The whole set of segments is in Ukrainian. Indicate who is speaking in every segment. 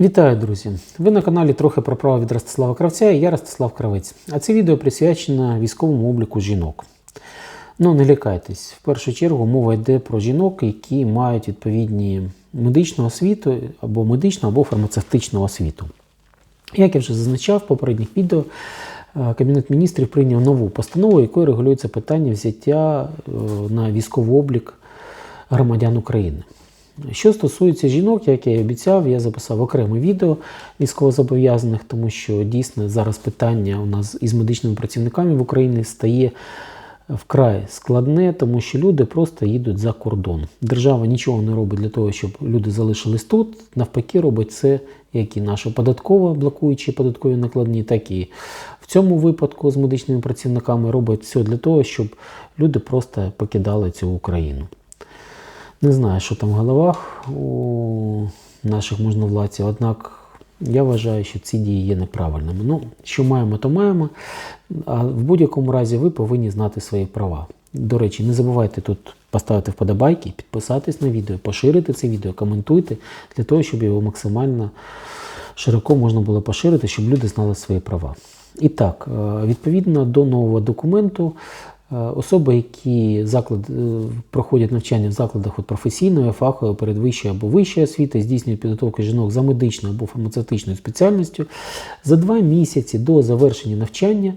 Speaker 1: Вітаю, друзі! Ви на каналі трохи про право від Ростислава Кравця і я Ростислав Кравець. А це відео присвячено військовому обліку жінок. Ну, не лякайтесь, в першу чергу мова йде про жінок, які мають відповідні медичну освіту або медичну, або фармацевтичну освіту. Як я вже зазначав в попередніх відео, е, Кабінет міністрів прийняв нову постанову, якою регулюється питання взяття е, на військовий облік громадян України. Що стосується жінок, як я і обіцяв, я записав окреме відео військовозобов'язаних, тому що дійсно зараз питання у нас із медичними працівниками в Україні стає вкрай складне, тому що люди просто їдуть за кордон. Держава нічого не робить для того, щоб люди залишились тут. Навпаки, робить це, як і наша податкова, блокуючи податкові накладні, так і в цьому випадку з медичними працівниками робить все для того, щоб люди просто покидали цю Україну. Не знаю, що там в головах у наших можновладців, однак я вважаю, що ці дії є неправильними. Ну, що маємо, то маємо. А в будь-якому разі ви повинні знати свої права. До речі, не забувайте тут поставити вподобайки, підписатись на відео, поширити це відео, коментуйте, для того, щоб його максимально широко можна було поширити, щоб люди знали свої права. І так, е, відповідно до нового документу, Особи, які заклад, е, проходять навчання в закладах от професійної, фахової, передвищої або вищої освіти, здійснюють підготовку жінок за медичною або фармацевтичною спеціальністю, за два місяці до завершення навчання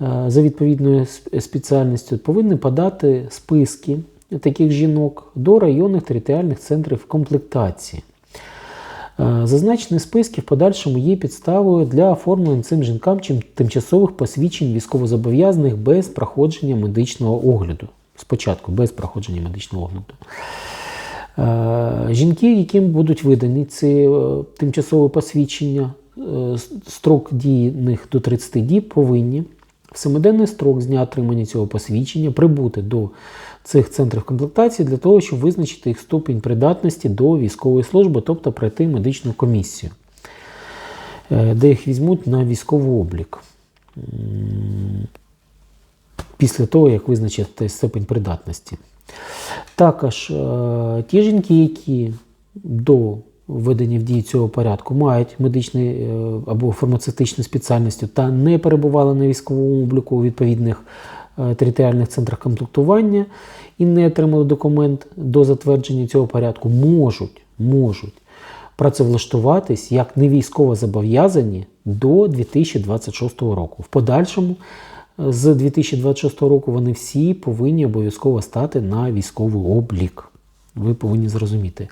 Speaker 1: е, за відповідною спеціальністю повинні подати списки таких жінок до районних територіальних центрів комплектації. Е, Зазначені списки в подальшому є підставою для оформлення цим жінкам чим- тимчасових посвідчень військовозобов'язаних без проходження медичного огляду. Спочатку без проходження медичного огляду. Е, Жінки, яким будуть видані ці е, тимчасові посвідчення, строк дії них до 30 діб повинні в семиденний строк з дня отримання цього посвідчення прибути до цих центрів комплектації для того, щоб визначити їх ступінь придатності до військової служби, тобто пройти медичну комісію, е, де їх візьмуть на військовий облік. Після того, як визначити ступінь придатності. Також е, ті жінки, які до введення в дію цього порядку мають медичний е, або фармацевтичну спеціальність та не перебували на військовому обліку у відповідних е, територіальних центрах комплектування і не отримали документ до затвердження цього порядку, можуть, можуть працевлаштуватись як не військово зобов'язані до 2026 року. В подальшому е, з 2026 року вони всі повинні обов'язково стати на військовий облік. Ви повинні зрозуміти.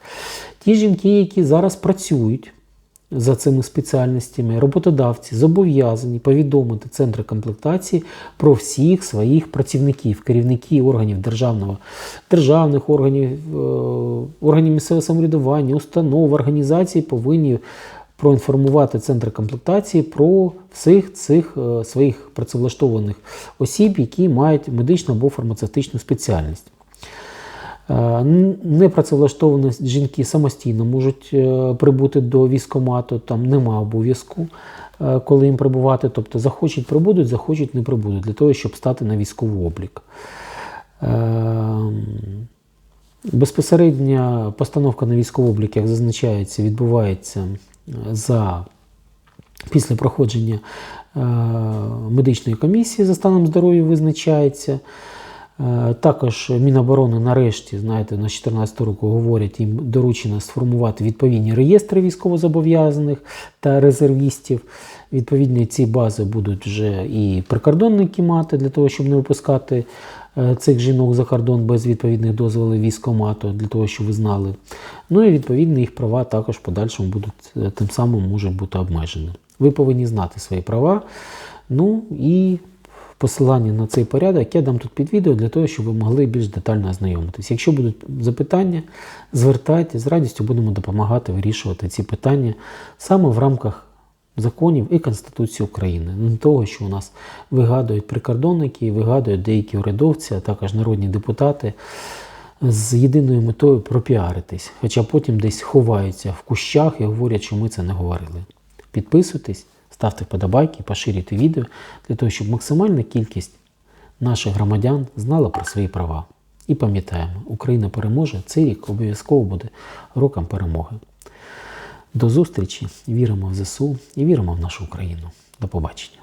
Speaker 1: Ті жінки, які зараз працюють за цими спеціальностями, роботодавці зобов'язані повідомити центри комплектації про всіх своїх працівників, керівників органів державного, державних органів, е, органів місцевого самоврядування, установ, організацій повинні проінформувати центри комплектації про всіх цих е, своїх працевлаштованих осіб, які мають медичну або фармацевтичну спеціальність. Е, Непрацевлаштовані жінки самостійно можуть е, прибути до військкомату, там нема обов'язку, е, коли їм прибувати. Тобто захочуть прибудуть, захочуть не прибудуть, для того, щоб стати на військовий облік. Безпосередня постановка на військовий облік, як зазначається, відбувається за після проходження медичної комісії за станом здоров'я визначається. Е, Також Міноборони нарешті, знаєте, на 2014 року говорять, їм доручено сформувати відповідні реєстри військовозобов'язаних та резервістів. Відповідні ці бази будуть вже і прикордонники мати для того, щоб не випускати е, цих жінок за кордон без відповідних дозволів військомату, для того, щоб ви знали. Ну і відповідно їх права також в подальшому будуть е, тим самим може бути обмежені. Ви повинні знати свої права. Ну і посилання на цей порядок я дам тут під відео для того, щоб ви могли більш детально ознайомитись. Якщо будуть запитання, звертайтесь, з радістю будемо допомагати вирішувати ці питання саме в рамках законів і Конституції України. Не того, що у нас вигадують прикордонники, вигадують деякі урядовці, а також народні депутати з єдиною метою пропіаритись, хоча потім десь ховаються в кущах і говорять, що ми це не говорили. Підписуйтесь, ставте вподобайки, поширюйте відео для того, щоб максимальна кількість наших громадян знала про свої права. І пам'ятаємо, Україна переможе, цей рік обов'язково буде роком перемоги. До зустрічі. Віримо в ЗСУ і віримо в нашу Україну. До побачення.